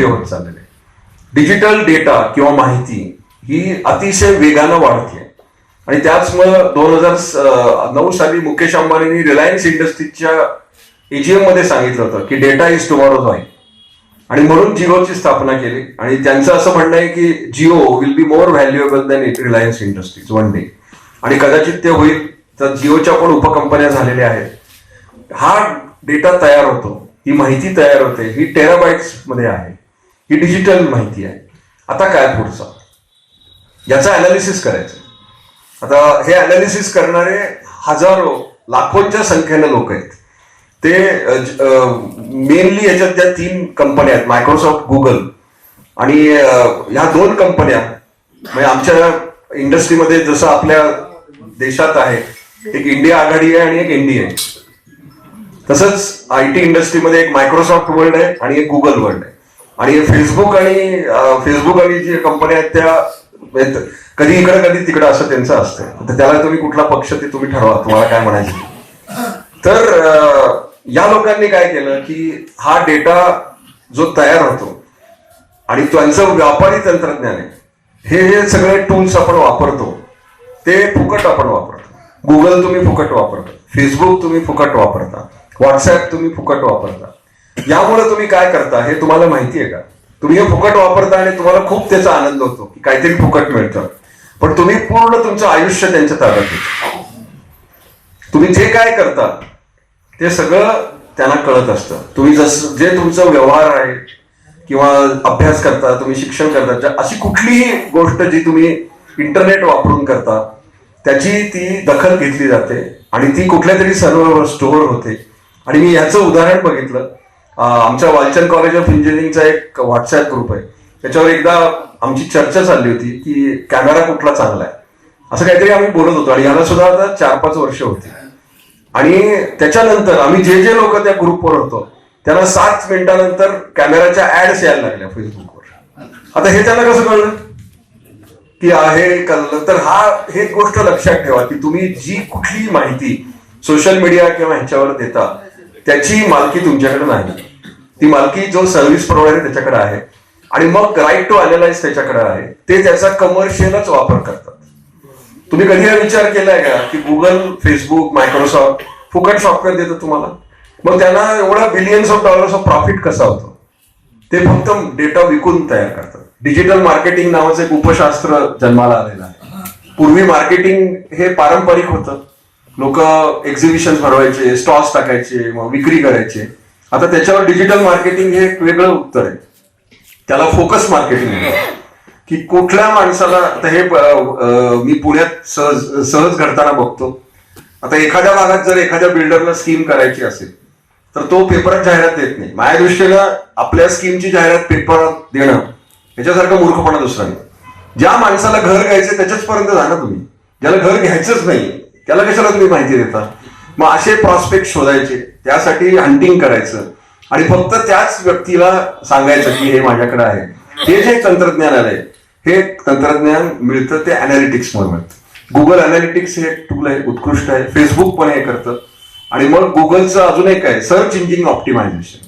लोकप्रिय होत चाललेलं आहे. डिजिटल डेटा किंवा माहिती ही अतिशय वेगानं वाढते आणि त्याचमुळं दोन हजार नऊ साली मुकेश अंबानींनी रिलायन्स इंडस्ट्रीजच्या एजीएममध्ये सांगितलं होतं की डेटा इज टुमॉरो आहे आणि म्हणून जिओची स्थापना केली. आणि त्यांचं असं म्हणणं आहे की Jio will be more valuable than Reliance Industries one day आणि कदाचित ते होईल. तर जिओच्या पण उपकंपन्या झालेल्या आहेत. हा डेटा तयार होतो. ही माहिती तयार होते. ही टेराबाईट्समध्ये आहे. ही डिजिटल माहिती आहे. आता काय पुढचं? याचं अनालिसिस करायचं. आता हे अनालिसिस करणारे हजारो लाखोंच्या संख्येनं लोक आहेत. ते मेनली याच्यात ज्या तीन कंपन्या आहेत मायक्रोसॉफ्ट गुगल आणि ह्या दोन कंपन्या म्हणजे आमच्या इंडस्ट्रीमध्ये जसं आपल्या देशात आहे एक इंडिया आघाडी आहे आणि एक इंडिया आहे. तसंच आय टी इंडस्ट्रीमध्ये एक मायक्रोसॉफ्ट वर्ल्ड आहे आणि एक गुगल वर्ल्ड आहे. आणि फेसबुक आणि फेसबुक आणि जे कंपन्या आहेत त्या म्हणजे कधी इकडं कधी तिकडं असं त्यांचं असतं. तर त्याला तुम्ही कुठला पक्ष ते तुम्ही ठरवा. तुम्हाला काय म्हणायचं तर या लोकांनी काय केलं की हा डेटा जो तयार होतो आणि त्यांचं व्यापारी तंत्रज्ञान आहे हे हे सगळे टूल्स आपण वापरतो. ते फुकट आपण वापरतो. गुगल तुम्ही फुकट वापरता. फेसबुक तुम्ही फुकट वापरता. व्हॉट्सअप तुम्ही फुकट वापरता. यामुळे तुम्ही काय करता हे तुम्हाला माहिती आहे का? तुम्ही हे फुकट वापरता आणि तुम्हाला खूप त्याचा आनंद होतो की काहीतरी फुकट मिळतं. पण तुम्ही पूर्ण तुमचं आयुष्य त्यांच्या ताब्यात घेता. तुम्ही जे काय करता ते सगळं त्यांना कळत असतं. तुम्ही जसं जे तुमचं व्यवहार आहे किंवा अभ्यास करता तुम्ही शिक्षण करता अशी कुठलीही गोष्ट जी तुम्ही इंटरनेट वापरून करता त्याची ती दखल घेतली जाते आणि ती कुठल्या तरी सर्व्हरवर स्टोअर होते. आणि मी याचं उदाहरण बघितलं. आमच्या वालचंद कॉलेज ऑफ इंजिनिअरिंगचा एक व्हॉट्सअप ग्रुप आहे. त्याच्यावर एकदा आमची चर्चा चालली होती की कॅमेरा कुठला चांगला आहे? असं काहीतरी आम्ही बोलत होतो आणि याला सुद्धा आता चार पाच वर्ष होती. आणि त्याच्यानंतर आम्ही जे जे लोक त्या ग्रुपवर होतो त्यांना सात मिनिटानंतर कॅमेराच्या ऍड्स यायला लागल्या फेसबुकवर आता हे त्यांना कसं कळलं? की आहे कळलं. तर हा हे एक गोष्ट लक्षात ठेवा की तुम्ही जी कुठली माहिती सोशल मीडिया किंवा ह्याच्यावर देता त्याची मालकी तुमच्याकडे नाही. ती मालकी जो सर्व्हिस प्रोव्हायडर त्याच्याकडे आहे आणि मग राईट टू अनालाइज त्याच्याकडे आहे ते त्याचा कमर्शियलच वापर करतात. तुम्ही कधी हा विचार केलाय का की गुगल फेसबुक मायक्रोसॉफ्ट फुकट सॉफ्टवेअर देतो तुम्हाला? मग त्यांना एवढा billions of dollars of profit कसा होतो? ते फक्त डेटा विकून तयार करतात. डिजिटल मार्केटिंग नावाचं एक उपशास्त्र जन्माला आलेलं आहे. पूर्वी मार्केटिंग हे पारंपरिक होतं. लोक एक्झिबिशन भरवायचे स्टॉल्स टाकायचे मग विक्री करायचे. आता त्याच्यावर डिजिटल मार्केटिंग हे एक वेगळं उत्तर आहे. त्याला फोकस मार्केटिंग की कुठल्या माणसाला आता हे मी पुण्यात सहज सहज घडताना बघतो. आता एखाद्या भागात जर एखाद्या बिल्डरला स्कीम करायची असेल तर तो पेपरात जाहिरात देत नाही. माझ्या दृष्टीला आपल्या स्कीमची जाहिरात पेपरात देणं याच्यासारखं मूर्खपणा दुसरा नाही. ज्या माणसाला घर घ्यायचं त्याच्याच पर्यंत जाणार तुम्ही. ज्याला घर घ्यायचंच नाही त्याला कशाला तुम्ही माहिती देता? मग असे प्रॉस्पेक्ट शोधायचे त्यासाठी हंटिंग करायचं आणि फक्त त्याच व्यक्तीला सांगायचं की हे माझ्याकडे आहे. हे जे तंत्रज्ञान आलंय हे तंत्रज्ञान मिळतं ते अनालिटिक्स मुळे मिळतं. गुगल अनालिटिक्स हे टूल आहे उत्कृष्ट आहे. फेसबुक पण हे करतं. आणि मग गुगलचं अजून एक आहे सर्च इंजिन ऑप्टिमायझेशन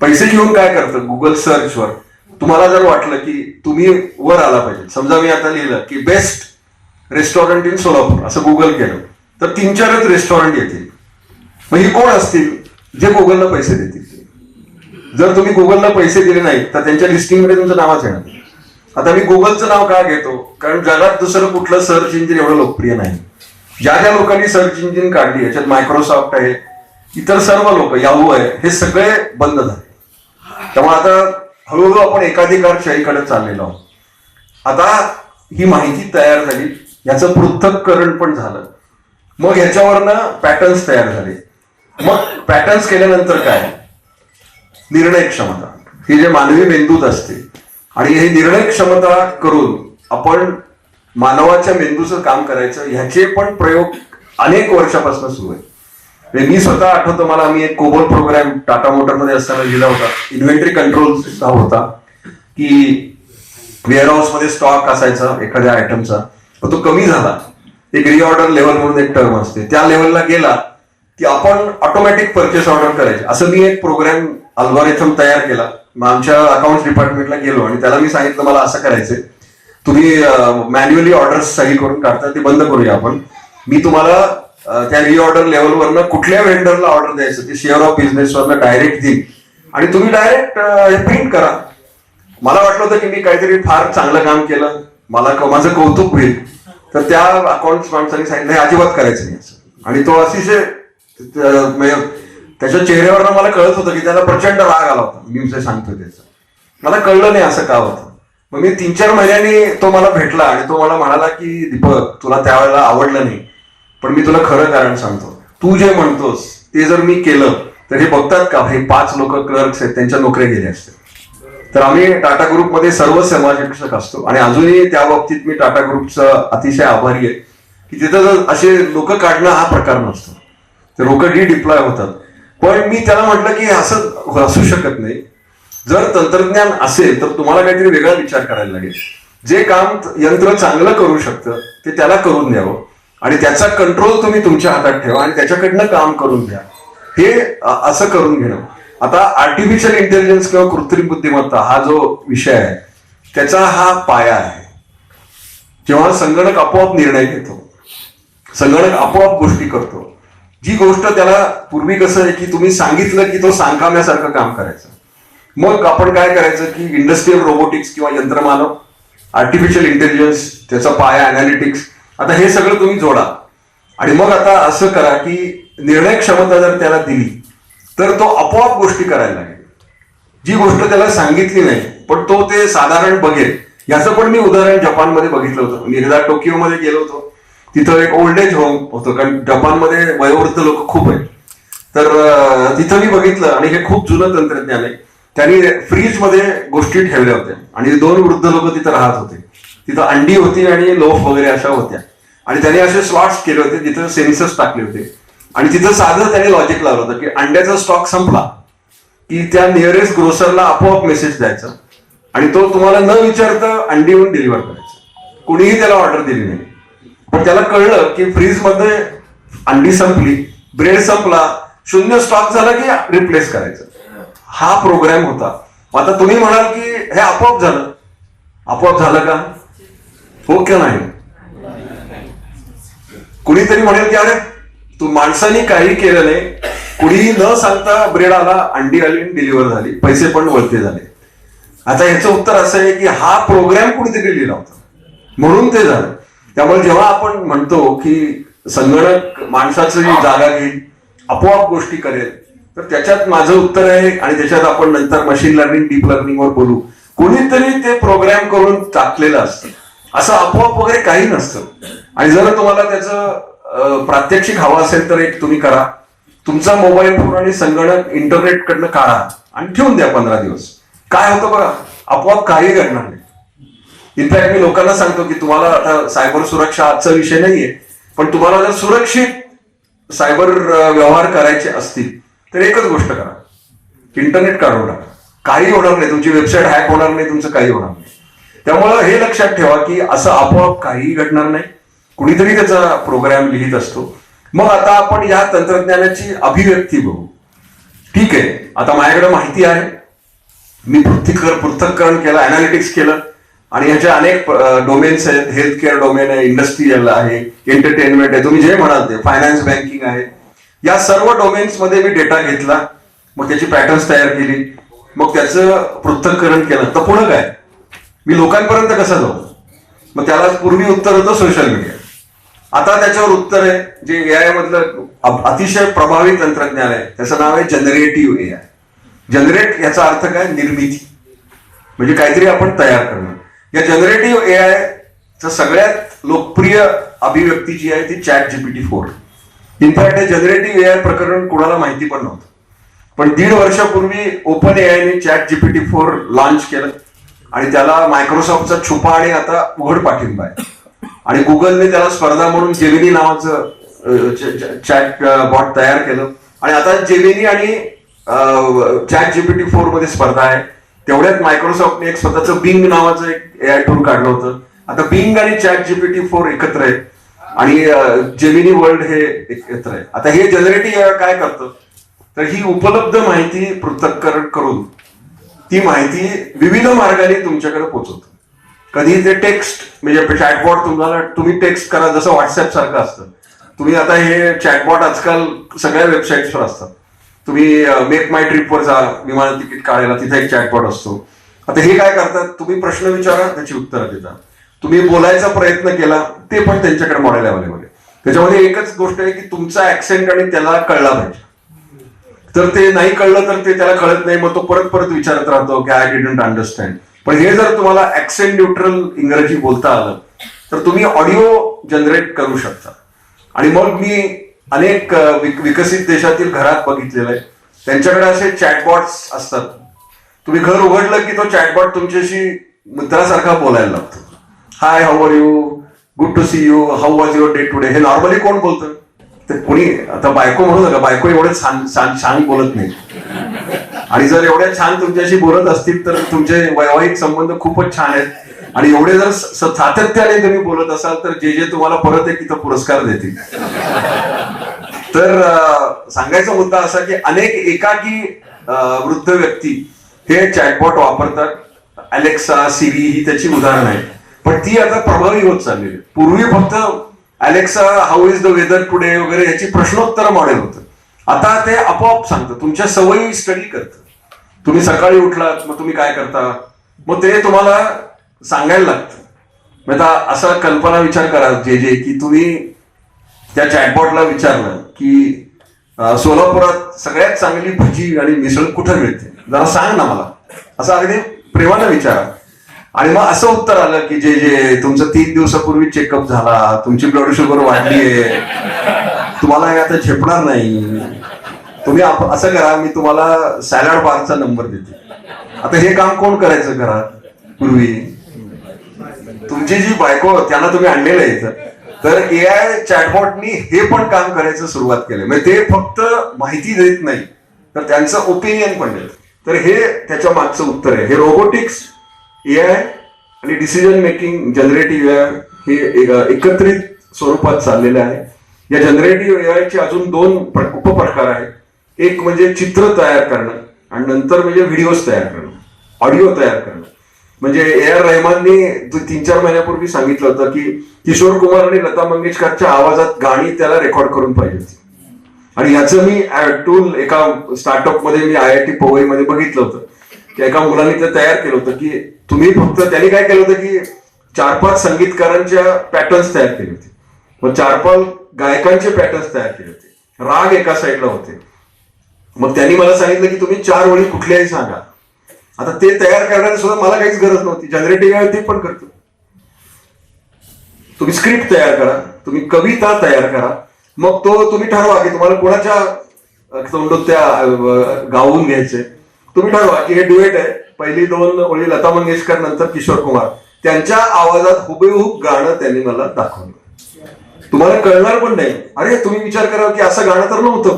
पैसे घेऊन काय करतं? गुगल सर्चवर तुम्हाला जर वाटलं की तुम्ही वर आला पाहिजे. समजा मी आता लिहिलं की बेस्ट रेस्टॉरंट इन सोलापूर असं गुगल केलं. तर तीन चारच रेस्टॉरंट येतील. मग ही कोण असतील? जे गुगलला पैसे देतील. जर तुम्ही गुगलला पैसे दिले नाही तर त्यांच्या लिस्टिंगमध्ये तुमचं नावच येणार. आता मी गुगलचं नाव का घेतो? कारण जगात दुसरं कुठलं सर्च इंजिन एवढं लोकप्रिय नाही. ज्या ज्या लोकांनी सर्च इंजिन काढली याच्यात मायक्रोसॉफ्ट आहे इतर सर्व लोक याहू आहे हे सगळे बंद झाले. त्यामुळे आता हळूहळू आपण एकाधिकार शाहीकडे चाललेलो आहोत. आता ही माहिती तयार झाली याचं पृथक्करण पण झालं. मग ह्याच्यावरनं पॅटर्न्स तयार झाले. मग पॅटर्न्स केल्यानंतर काय? निर्णय क्षमता. ही जे मानवी मेंदूत असते आणि हे निर्णय क्षमता करून आपण मानवाच्या मेंदूचं काम करायचं ह्याचे पण प्रयोग अनेक वर्षापासून सुरू आहे मी स्वतः आठवतो मला मी एक कोबोल प्रोग्राम टाटा मोटरमध्ये असताना लिहिला होता. इन्व्हेंटरी कंट्रोल हा होता की वेअरहाऊसमध्ये स्टॉक असायचा एखाद्या आयटमचा तो कमी झाला. एक रिऑर्डर लेवल म्हणून एक टर्म असते. त्या लेवलला गेला की आपण ऑटोमॅटिक परचेस ऑर्डर करायचे. असं मी एक प्रोग्राम अल्गोरिथम तयार केला. मग आमच्या अकाउंट डिपार्टमेंटला गेलो आणि त्याला मी सांगितलं मला असं करायचंय. तुम्ही मॅन्युअली ऑर्डर्स सही करून काढता ते बंद करूया आपण. मी तुम्हाला त्या रिऑर्डर लेवलवरनं कुठल्या वेंडरला ऑर्डर द्यायचं ते शेअर ऑफ बिझनेसवरनं डायरेक्ट देईन. आणि तुम्ही डायरेक्ट हे प्रिंट करा. मला वाटलं होतं की मी काहीतरी फार चांगलं काम केलं. मला माझं कौतुक होईल. तर त्या अकाउंट माणसाने सांगितलं हे अजिबात करायचं नाही. असं आणि तो अतिशय म्हणजे त्याच्या चेहऱ्यावर मला कळत होतं की त्याला प्रचंड राग आला होता. मी सांगतो सांगतोय मला कळलं नाही असं का होतं. मग मी तीन चार महिन्यांनी तो मला भेटला आणि तो मला म्हणाला की दीपक तुला त्यावेळेला आवडलं नाही पण मी तुला खरं कारण सांगतो. तू जे म्हणतोस ते जर मी केलं तर हे बघतात का? हे पाच लोक क्लर्क्स आहेत त्यांच्या नोकऱ्या गेल्या असतील तर आम्ही टाटा ग्रुपमध्ये सर्व समाजशिक्षक असतो. आणि अजूनही त्या बाबतीत मी टाटा ग्रुपचा अतिशय आभारी आहे की तिथं असे लोक काढणं हा प्रकार नसतो. ते लोक डी डिप्लॉय होतात. पण मी त्याला म्हटलं की असं असू शकत नाही. जर तंत्रज्ञान असेल तर तुम्हाला काहीतरी वेगळा विचार करायला लागेल. जे काम यंत्र चांगलं करू शकतं ते त्याला करून द्यावं. आणि त्याचा कंट्रोल तुम्ही तुमच्या हातात ठेवा आणि त्याच्याकडनं काम करून घ्या. हे असं करून घेणं. आता आर्टिफिशियल इंटेलिजन्स किंवा कृत्रिम बुद्धिमत्ता हा जो विषय आहे त्याचा हा पाया आहे. जेव्हा संगणक आपोआप निर्णय घेतो संगणक आपोआप गोष्टी करतो जी गोष्ट त्याला पूर्वी कसं आहे की तुम्ही सांगितलं की तो सांगकाम्यासारखं काम करायचं. मग आपण काय करायचं की इंडस्ट्रीयल रोबोटिक्स किंवा यंत्रमानव आर्टिफिशियल इंटेलिजन्स त्याचा पाया अनालिटिक्स आता हे सगळं तुम्ही जोडा. आणि मग आता असं करा की निर्णय क्षमता जर त्याला दिली तर तो आपोआप गोष्टी करायला लागेल. जी गोष्ट त्याला सांगितली नाही पण तो ते साधारण बघेल. याचं पण मी उदाहरण जपानमध्ये बघितलं होतं. मी एकदा टोकियोमध्ये गेलो होतो. तिथं एक ओल्ड एज होम होतं कारण जपानमध्ये वयोवृद्ध लोक खूप आहेत. तर तिथं मी बघितलं आणि हे खूप जुनं तंत्रज्ञान आहे. त्यांनी फ्रीजमध्ये गोष्टी ठेवल्या होत्या. आणि दोन वृद्ध लोक तिथं राहत होते. तिथं अंडी होती आणि लोफ वगैरे अशा होत्या. आणि त्यांनी असे स्लॉट्स केले होते तिथं सेन्सर्स टाकले होते. आणि तिथं साधं त्यांनी लॉजिक लावलं होतं की अंड्याचा स्टॉक संपला की त्या नियरेस्ट ग्रोसरला आपोआप मेसेज द्यायचा आणि तो तुम्हाला न विचारता अंडी येऊन डिलिव्हर करायचा. कुणीही त्याला ऑर्डर दिली नाही. पण त्याला कळलं की फ्रीजमध्ये अंडी संपली ब्रेड संपला शून्य स्टॉक झाला की रिप्लेस करायचं. हा प्रोग्राम होता. आता तुम्ही म्हणाल की हे आपोआप झालं. आपोआप झालं का? हो किंवा नाही? कुणीतरी म्हणेल की अरे तू माणसाने काही केलं नाही कुणीही न सांगता ब्रेड आला अंडी आली डिलिव्हर झाली. पैसे पण वळते झाले. आता याचं उत्तर असं आहे की हा प्रोग्राम कुणीतरी लिहिला होता. म्हणून ते झालं. त्यामुळे जेव्हा आपण म्हणतो की संगणक माणसाचं जागा घेईल आपोआप गोष्टी करेल तर त्याच्यात माझं उत्तर आहे आणि त्याच्यात आपण नंतर मशीन लर्निंग डीप लर्निंग वर बोलू. कोणीतरी ते प्रोग्राम करून टाकलेलं असतं. असं आपोआप वगैरे काही नसतं. आणि जर तुम्हाला त्याचं प्रात्यक्षिक हवं असेल तर एक तुम्ही करा. तुमचा मोबाईल फोन आणि संगणक इंटरनेट कडनं काढा आणि ठेवून द्या पंधरा दिवस. काय होतं बघा आपोआप काही घडणार नाही. इनफॅक्ट मी लोकांना सांगतो की तुम्हाला आता सायबर सुरक्षा आजचा विषय नाहीये पण तुम्हाला जर सुरक्षित सायबर व्यवहार करायचे असतील तर एकच गोष्ट करा. इंटरनेट काढून टाका. काही होणार नाही. तुमची वेबसाईट हॅक होणार नाही तुमचं काही होणार नाही. त्यामुळं हे लक्षात ठेवा की असं आपोआप काहीही घडणार नाही. कुणीतरी त्याचा प्रोग्राम लिहित असतो. मग आता आपण या तंत्रज्ञानाची अभिव्यक्ती बघू. ठीक आहे आता माझ्याकडे माहिती आहे. मी पृथ्वीकर पृथक्करण केलं अनालिटिक्स केलं आणि ह्याचे अनेक डोमेन्स आहेत. हेल्थ केअर डोमेन आहे इंडस्ट्रीयल आहे एंटरटेनमेंट आहे. तुम्ही जे म्हणाल ते फायनान्स बँकिंग आहे. या सर्व डोमेन्समध्ये मी डेटा घेतला. मग त्याची पॅटर्न्स तयार केली. मग त्याचं पृथक्करण केलं. तर पुढं काय? मी लोकांपर्यंत कसं जाऊ? मग त्याला पूर्वी उत्तर होतं सोशल मीडिया आता त्याच्यावर उत्तर आहे जे ए आय मधलं अतिशय प्रभावी तंत्रज्ञान आहे. त्याचं नाव आहे जनरेटिव्ह आय जनरेट याचा अर्थ काय? निर्मिती. म्हणजे काहीतरी आपण तयार करणं या जनरेटिव्ह ए आय च सगळ्यात लोकप्रिय अभिव्यक्ती जी आहे ती chat GPT four in fact हे जनरेटिव्ह आय प्रकरण कोणाला माहिती पण नव्हतं. पण दीड वर्षापूर्वी ओपन ए आयने चॅट जीपीटी फोर लॉन्च केलं. आणि त्याला मायक्रोसॉफ्टचा छुपा आणि आता उघड पाठिंबा आहे. आणि गुगलने त्याला स्पर्धा म्हणून जेमिनी नावाचं चॅट बॉट तयार केलं. आणि आता जेमिनी आणि चॅट जीपीटी फोरमध्ये स्पर्धा आहे. तेवढ्यात मायक्रोसॉफ्टने एक स्वतःचं बिंग नावाचं एक एआय टूल काढलं होतं. आता बिंग आणि चॅट जीपीटी फोर एकत्र आहे आणि जेमिनी वर्ल्ड हे एकत्र आहे आता हे जनरेटिव्ह काय करतं? तर ही उपलब्ध माहिती पृथक्करण करून ती माहिती विविध मार्गाने तुमच्याकडे पोहोचवतो कधी ते टेक्स्ट म्हणजे चॅटबॉट तुम्हाला तुम्ही टेक्स्ट करा जसं व्हॉट्सअप सारखं असतं. तुम्ही आता हे चॅटबॉट आजकाल सगळ्या वेबसाईट्सवर असतात. तुम्ही मेक माय ट्रिपवर जा विमान तिकीट काढायला तिथे एक चॅटबॉट असतो. आता हे काय करतात? तुम्ही प्रश्न विचारा त्याची उत्तरं देता. तुम्ही बोलायचा प्रयत्न केला ते पण त्यांच्याकडे मॉडेल अवेलेबल आहे. त्याच्यामध्ये एकच गोष्ट आहे की तुमचा ऍक्सेंट आणि त्याला कळला पाहिजे. तर ते नाही कळलं तर ते त्याला कळत नाही. मग तो परत परत विचारत राहतो की आय डिडंट अंडरस्टँड पण हे जर तुम्हाला ऍक्सेंट न्यूट्रल इंग्रजी बोलता आलं तर तुम्ही ऑडिओ जनरेट करू शकता. आणि मग मी अनेक विकसित देशातील घरात बघितलेलं आहे. त्यांच्याकडे असे चॅटबॉट्स असतात. तुम्ही घर उघडलं की तो चॅटबॉट तुमच्याशी मित्रासारखा बोलायला लागतो. Hi how are you good to see you how was your day today हे नॉर्मली कोण बोलतं? तर कोणी आता बायको म्हणू नका बायको एवढे छान छान छान बोलत नाही. आणि जर एवढ्या छान तुमच्याशी बोलत असतील तर तुमचे वैवाहिक संबंध खूपच छान आहेत. आणि एवढे जर सातत्याने तुम्ही बोलत असाल तर जे जे तुम्हाला परत एक इथं पुरस्कार देतील. तर सांगायचा मुद्दा असा की अनेक एकाकी वृद्ध व्यक्ती हे चॅटबॉट वापरतात. अलेक्सा सिरी ही त्याची उदाहरण आहे पण ती आता प्रभावी होत चाललेली आहे. पूर्वी फक्त Alexa how is the weather today वगैरे याची प्रश्नोत्तर मॉडेल होतं. आता ते आपोआप सांगतं. तुमच्या सवयी स्टडी करतं. तुम्ही सकाळी उठलात मग तुम्ही काय करता? मग ते तुम्हाला सांगायला लागतं. मग आता असा कल्पना विचार करा जे जे की तुम्ही त्या चॅटबॉटला विचारलं की सोलापुरात सगळ्यात चांगली भजी आणि मिसळ कुठं मिळते? जरा सांग ना मला. असं अगदी प्रेमानं विचारा. आणि मग असं उत्तर आलं की जे जे तुमचं तीन दिवसापूर्वी चेकअप झाला तुमची ब्लड शुगर वाढली आहे तुम्हाला आता झेपणार नाही. तुम्ही असं करा मी तुम्हाला सॅलड बारचा नंबर देते. आता हे काम कोण करायचं घरात? पूर्वी? तुमची जी बायको त्यांना तुम्ही आणलेलं आहे इथं. तर ए आय चॅटबॉटनी हे पण काम करायचं सुरुवात केलं म्हणजे ते फक्त माहिती देत नाही तर त्यांचं ओपिनियन पण देत. तर हे त्याच्या मागचं उत्तर आहे. हे रोबोटिक्स ए आय आणि decision making generative A I हे एक- एकत्रित स्वरूपात चाललेलं आहे. या जनरेटिव्ह ए आयचे अजून दोन उपप्रकार आहेत. एक म्हणजे चित्र तयार करणं आणि नंतर म्हणजे व्हिडिओज तयार करणं. ऑडिओ तयार करणं. म्हणजे ए आर रहमानने तीन चार महिन्यापूर्वी सांगितलं होतं की किशोर कुमार आणि लता मंगेशकरच्या आवाजात गाणी त्याला रेकॉर्ड करून पाहिजे होती. आणि याचं मी टूल एका स्टार्टअपमध्ये मी आय आय टी मध्ये बघितलं होतं. की एका मुलांनी ते तयार केलं होतं की तुम्ही फक्त त्यांनी काय केलं होतं की चार पाच संगीतकारांच्या पॅटर्न्स तयार केले होते. मग चार पाच गायकांचे पॅटर्न्स तयार केले होते. राग एका साईडला होते. मग त्यांनी मला सांगितलं की तुम्ही चार ओळी कुठल्याही सांगा. आता ते तयार करण्याची सुद्धा मला काहीच गरज नव्हती. जनरेटिव्ह आहे ते पण करतो. तुम्ही स्क्रिप्ट तयार करा. तुम्ही कविता तयार करा. मग तो तुम्ही ठरवा की तुम्हाला कोणाच्या अ, तोंडून त्या गाऊन घ्यायचे. तुम्ही ठरवा की हे डुएट आहे. पहिली दोन ओळी लता मंगेशकर नंतर किशोर कुमार. त्यांच्या आवाजात हुबेहूब गाणं त्यांनी मला दाखवलं. तुम्हाला कळणार पण नाही. अरे तुम्ही विचार करा की असं गाणं तर नव्हतं.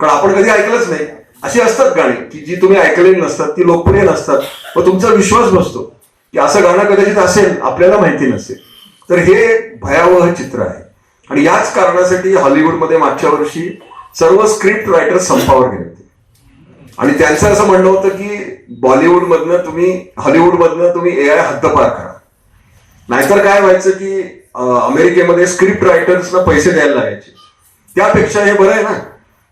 कारण आपण कधी ऐकलंच नाही. अशी असतात गाणी की जी तुम्ही ऐकलेली नसतात ती लोकप्रिय नसतात मग तुमचा विश्वास बसतो की असं गाणं कदाचित असेल आपल्याला माहिती नसेल. तर हे भयावह चित्र आहे. आणि याच कारणासाठी हॉलिवूडमध्ये मागच्या वर्षी सर्व स्क्रिप्ट रायटर संपावर गेले होते. आणि त्यांचं असं म्हणणं होतं की बॉलिवूड मधनं तुम्ही हॉलिवूडमधनं तुम्ही ए आय हद्दपार करा. नाहीतर काय व्हायचं की अमेरिकेमध्ये स्क्रिप्ट रायटर्सना पैसे द्यायला लागायचे. त्यापेक्षा हे बरं आहे ना.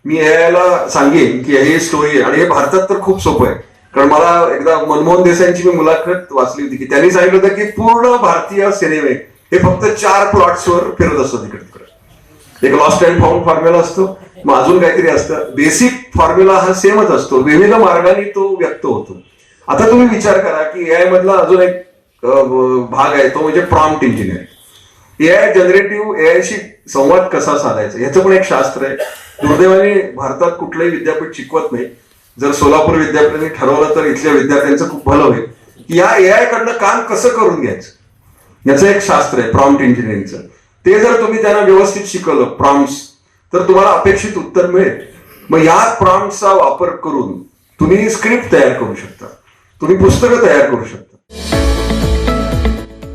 मी ह्याला सांगेन की हे स्टोरी आहे. आणि हे भारतात तर खूप सोपं आहे. कारण मला एकदा मनमोहन देसाईंची मी मुलाखत वाचली होती की त्यांनी सांगितलं होतं की पूर्ण भारतीय सिनेमे हे फक्त चार प्लॉट्सवर फिरत असतो इकडे तिकडे. एक लॉस्ट अँड फाउंड फॉर्म्युला असतो. मग अजून काहीतरी असतं. बेसिक फॉर्म्युला हा सेमच असतो. विविध मार्गाने तो व्यक्त होतो. आता तुम्ही विचार करा की एआय मधला अजून एक भाग आहे. तो म्हणजे प्रॉम्प्ट इंजिनिअरिंग एआय जनरेटिव्ह एआयशी संवाद कसा साधायचा? याचं पण एक शास्त्र आहे. दुर्दैवाने भारतात कुठलंही विद्यापीठ शिकवत नाही. जर सोलापूर विद्यापीठाने ठरवलं तर इथल्या विद्यार्थ्यांचं खूप भलं होईल. की या एआय कडनं काम कसं करून घ्यायचं? याचं एक शास्त्र आहे प्रॉम्प्ट इंजिनिअरिंगचं ते जर तुम्ही त्यांना व्यवस्थित शिकवलं प्रॉम्प्ट्स तर तुम्हाला अपेक्षित उत्तर मिळेल. मग या प्रॉम्प्टचा वापर करून तुम्ही स्क्रिप्ट तयार करू शकता. तुम्ही पुस्तकं तयार करू शकता.